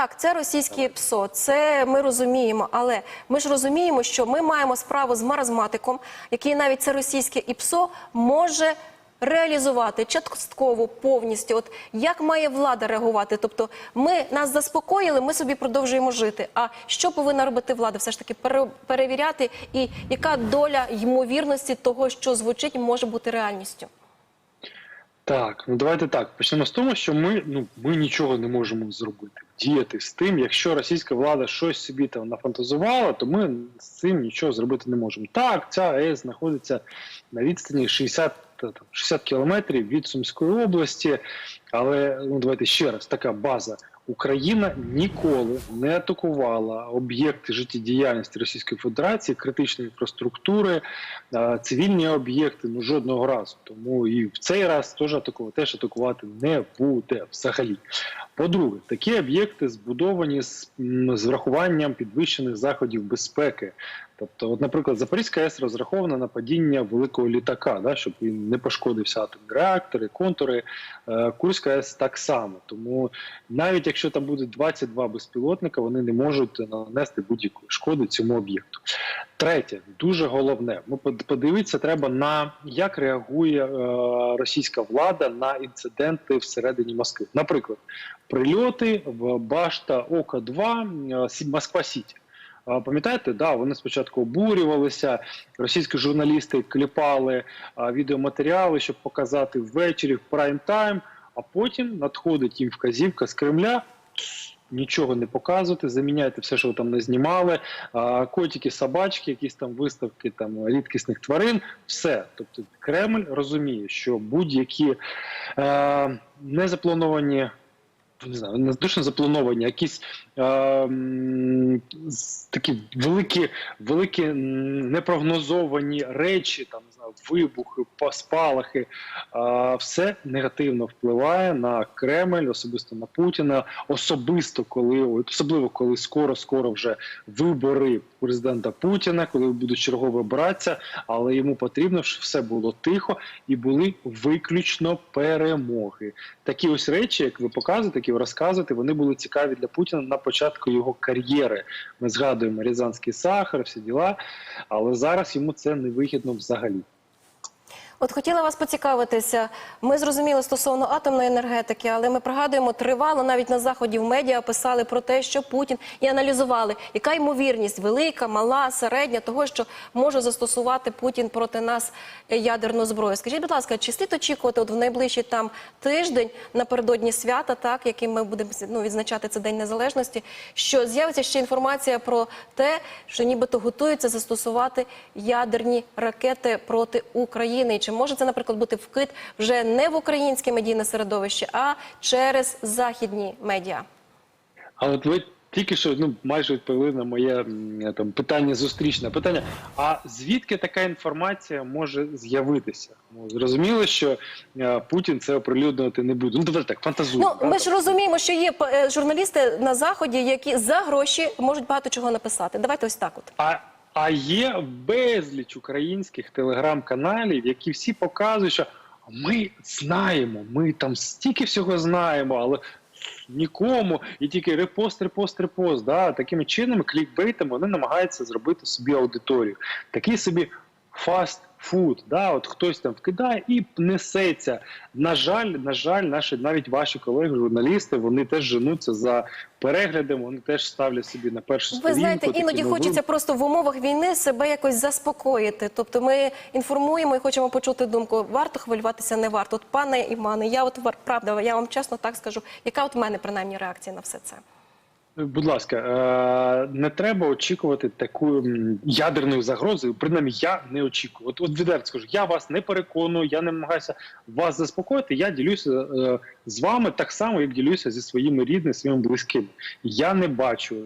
Так, це російське ПСО, це ми розуміємо, але ми ж розуміємо, що ми маємо справу з маразматиком, який навіть це російське ІПСО може реалізувати частково повністю. От як має влада реагувати? Тобто, ми нас заспокоїли, ми собі продовжуємо жити. А що повинна робити влада? Все ж таки пере- перевіряти, і яка доля ймовірності того, що звучить, може бути реальністю? Так, ну давайте так. Почнемо з того, що ми ну ми нічого не можемо зробити, діяти з тим. Якщо російська влада щось собі там нафантазувала, то ми з цим нічого зробити не можемо. Так, ця АЕС знаходиться на відстані 60, там, 60 кілометрів від Сумської області, але ну давайте ще раз така база. Україна ніколи не атакувала об'єкти життєдіяльності Російської Федерації, критичної інфраструктури, е, цивільні об'єкти ну жодного разу. Тому і в цей раз теж атакувати, теж атакувати не буде взагалі. По-друге, такі об'єкти збудовані з, з врахуванням підвищених заходів безпеки. Тобто, от, наприклад, Запорізька АЕС розрахована на падіння великого літака, да, щоб він не пошкодився атомні реактори, контури. Е, Курська АЕС так само. Тому навіть якщо там буде 22 безпілотника, вони не можуть нанести будь-якої шкоди цьому об'єкту. Третє, дуже головне, ми подивитися треба на як реагує е, російська влада на інциденти всередині Москви. Наприклад, прильоти в башта Ока 2 Москва Сіті. Пам'ятаєте, да, вони спочатку обурювалися, російські журналісти кліпали відеоматеріали, щоб показати ввечері в прайм-тайм, а потім надходить їм вказівка з Кремля. Нічого не показувати, заміняйте все, що ви там не знімали. А, котики, собачки, якісь там виставки там рідкісних тварин. Все. Тобто Кремль розуміє, що будь-які е, незаплановані не знаю, не точно заплановані, якісь е, такі великі, великі непрогнозовані речі, там не знаю, вибухи, па- спалахи, е, все негативно впливає на Кремль, особисто на Путіна, особисто коли особливо коли скоро, скоро вже вибори президента Путіна, коли будуть чергово братися, але йому потрібно, щоб все було тихо і були виключно перемоги такі ось речі, як ви показуєте, які ви розказуєте, вони були цікаві для Путіна на початку його кар'єри. Ми згадуємо Рязанський сахар, всі діла, але зараз йому це не вигідно взагалі. От хотіла вас поцікавитися. Ми зрозуміли стосовно атомної енергетики, але ми пригадуємо, тривало навіть на заході в медіа писали про те, що Путін і аналізували, яка ймовірність велика, мала, середня того, що може застосувати Путін проти нас ядерну зброю. Скажіть, будь ласка, чи слід очікувати от в найближчий там тиждень напередодні свята, так яким ми будемо ну, відзначати це День Незалежності, що з'явиться ще інформація про те, що нібито готуються застосувати ядерні ракети проти України. Чи може це, наприклад, бути вкид вже не в українське медійне середовище, а через західні медіа? А от ви тільки що ну майже відповіли на моє там питання зустрічне питання. А звідки така інформація може з'явитися? Ну зрозуміло, що е, Путін це оприлюднювати не буде. Ну давайте так, фантазуємо. Ну ми ж розуміємо, що є е, журналісти на заході, які за гроші можуть багато чого написати. Давайте ось так, от. А, а є безліч українських телеграм-каналів, які всі показують, що ми знаємо, ми там стільки всього знаємо, але нікому, і тільки репост, репост, репост. Да? Такими чинами, клікбейтами вони намагаються зробити собі аудиторію. Такий собі фаст фуд. Да? От хтось там вкидає і несеться. На жаль, на жаль, наші навіть ваші колеги, журналісти, вони теж женуться за переглядом, вони теж ставлять собі на першу Ви знаєте, іноді хочеться просто в умовах війни себе якось заспокоїти. Тобто ми інформуємо і хочемо почути думку, варто хвилюватися, не варто. От пане Іване, я от правда, я вам чесно так скажу, яка от в мене принаймні реакція на все це? Будь ласка, е, не треба очікувати таку ядерної загрози. Принаймні, я не очікую. От, от відверто скажу, я вас не переконую, я не намагаюся вас заспокоїти. Я ділюся е, з вами так само, як ділюся зі своїми рідними, своїми близькими. Я не бачу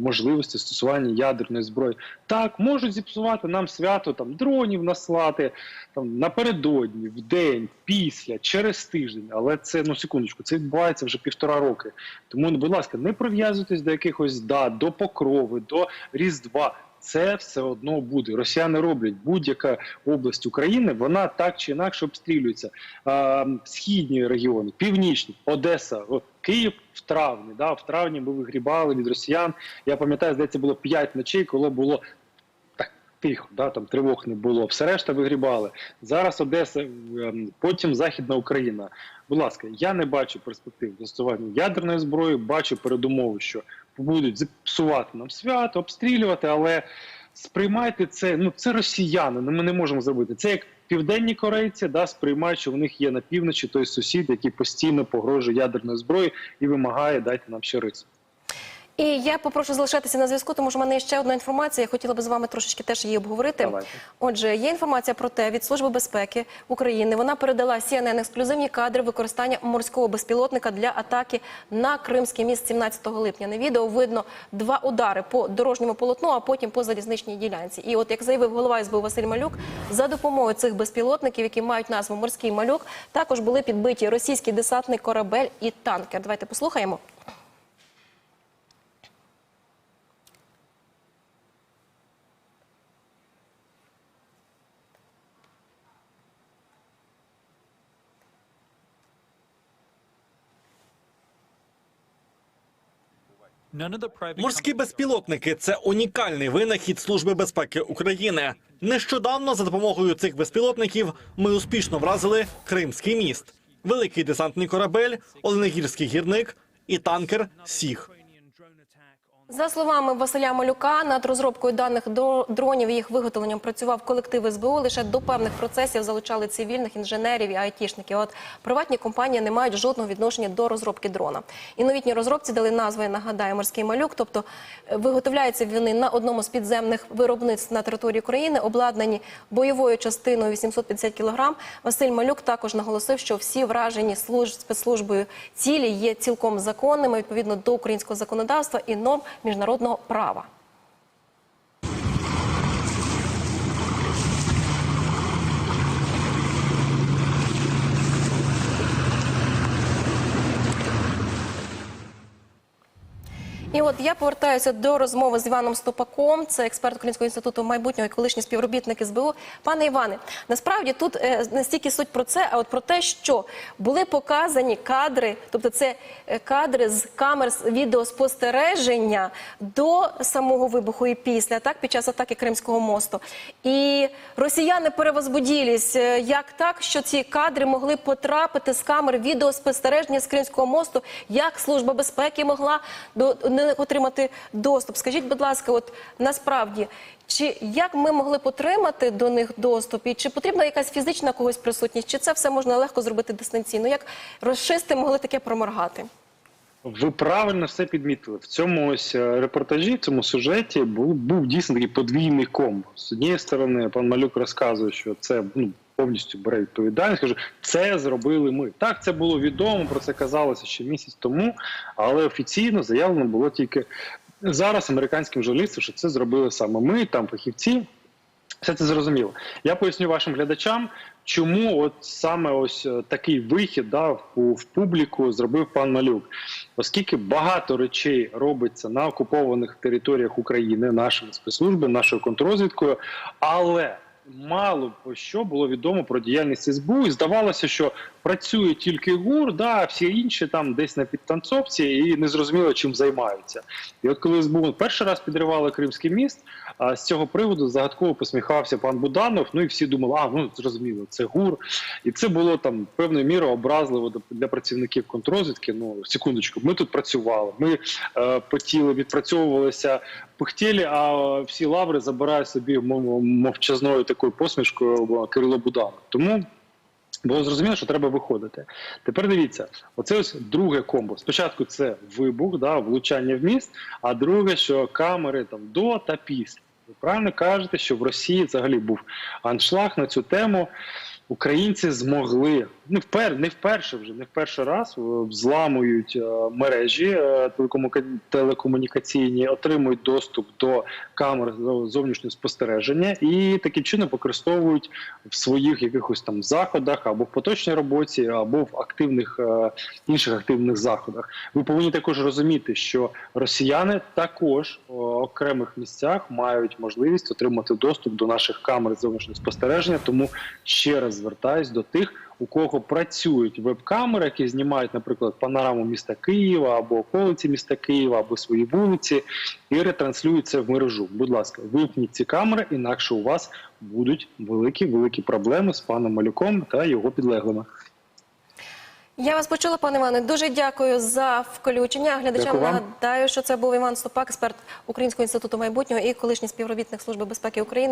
можливості стосування ядерної зброї. Так, можуть зіпсувати нам свято, там дронів наслати там напередодні, в день, після, через тиждень. Але це ну секундочку, це відбувається вже півтора роки. Тому, будь ласка, не прив'язуйтесь до якихось дат, до покрови, до Різдва. Це все одно буде. Росіяни роблять будь-яка область України, вона так чи інакше обстрілюється. Східні регіони, північні, Одеса, Київ в травні. Да, в травні ми вигрібали від росіян. Я пам'ятаю, здається, було 5 ночей, коли було так тихо, да, там тривог не було. Все решта вигрібали. Зараз Одеса, ем, потім Західна Україна. Будь ласка, я не бачу перспектив застосування ядерної зброї, бачу передумови, що будуть зіпсувати нам свято, обстрілювати, але сприймайте це. Ну це росіяни. Ну ми не можемо зробити. Це як південні корейці, да, сприймають, що в них є на півночі той сусід, який постійно погрожує ядерною зброєю і вимагає дайте нам ще рис. І я попрошу залишатися на зв'язку, тому що в мене є ще одна інформація. Я хотіла би з вами трошечки теж її обговорити. Давайте. Отже, є інформація про те від Служби безпеки України. Вона передала CNN ексклюзивні кадри використання морського безпілотника для атаки на Кримський міст 17 липня. На відео видно два удари по дорожньому полотну, а потім по залізничній ділянці. І от як заявив голова СБУ Василь Малюк, за допомогою цих безпілотників, які мають назву Морський малюк, також були підбиті російський десантний корабель і танкер. Давайте послухаємо. Морські безпілотники це унікальний винахід Служби безпеки України. Нещодавно за допомогою цих безпілотників ми успішно вразили Кримський міст, великий десантний корабель, Оленегірський гірник і танкер Сіг. За словами Василя Малюка, над розробкою даних дронів і їх виготовленням працював колектив СБУ. Лише до певних процесів залучали цивільних інженерів і айтішників. От приватні компанії не мають жодного відношення до розробки дрона. І новітні розробці дали назви, нагадаю, морський малюк. Тобто е, виготовляються вони на одному з підземних виробництв на території України, обладнані бойовою частиною 850 кг. Василь Малюк також наголосив, що всі вражені служб спецслужбою цілі є цілком законними відповідно до українського законодавства і норм міжнародного права. І от я повертаюся до розмови з Іваном Стопаком, це експерт Українського інституту майбутнього і колишній співробітник СБУ. Пане Іване, насправді тут не стільки суть про це, а от про те, що були показані кадри, тобто це е, кадри з камер з відеоспостереження до самого вибуху і після, так під час атаки Кримського мосту. І росіяни перевозбуділись. Е, Як так, що ці кадри могли потрапити з камер відеоспостереження з Кримського мосту? Як служба безпеки могла до не отримати доступ? Скажіть, будь ласка, от насправді. Чи як ми могли б отримати до них доступ, і чи потрібна якась фізична когось присутність, чи це все можна легко зробити дистанційно? Як розшисти могли таке проморгати? Ви правильно все підмітили. В цьому ось е, репортажі, в цьому сюжеті був, був дійсно такий подвійний комбо. З однієї сторони, пан Малюк розказує, що це ну, повністю бере відповідальність. Каже, це зробили ми. Так, це було відомо, про це казалося ще місяць тому, але офіційно заявлено було тільки зараз американським журналістам, що це зробили саме ми, там фахівці. Все це зрозуміло. Я поясню вашим глядачам, чому от саме ось е, такий вихід да, в, в публіку зробив пан Малюк. Оскільки багато речей робиться на окупованих територіях України нашими спецслужбами, нашою контррозвідкою, але мало про що було відомо про діяльність СБУ, і здавалося, що працює тільки ГУР, да, а всі інші там десь на підтанцовці і не зрозуміло, чим займаються. І от коли СБУ перший раз підривали Кримський міст, а з цього приводу загадково посміхався пан Буданов. Ну і всі думали, а ну зрозуміло, це ГУР. І це було там певною мірою образливо для працівників контррозвідки. Ну секундочку, ми тут працювали, ми е, потіли, відпрацьовувалися, пихтєлі, а всі лаври забирає собі мовчазною такою посмішкою Кирило Буданов. Тому. Було зрозуміло, що треба виходити. Тепер дивіться, оце ось друге комбо. Спочатку це вибух, да, влучання в міст, а друге, що камери там до та після. Ви правильно кажете, що в Росії взагалі був аншлаг на цю тему. Українці змогли не впер, не вперше вже, не в перший раз е, взламують е, мережі е, телекомука- телекомунікаційні, отримують доступ до камер зовнішнього спостереження і таким чином використовують в своїх якихось там заходах або в поточній роботі, або в активних інших активних заходах. Ви повинні також розуміти, що росіяни також в окремих місцях мають можливість отримати доступ до наших камер зовнішнього спостереження. Тому ще раз звертаюсь до тих, у кого працюють веб-камери, які знімають, наприклад, панораму міста Києва або околиці міста Києва, або свої вулиці, і ретранслюють це в мережу. Будь ласка, вимкніть ці камери, інакше у вас будуть великі великі проблеми з паном Малюком та його підлеглими. Я вас почула, пане Іване. Дуже дякую за включення. Глядачам нагадаю, що це був Іван Стопак, експерт Українського інституту майбутнього і колишній співробітник Служби безпеки України.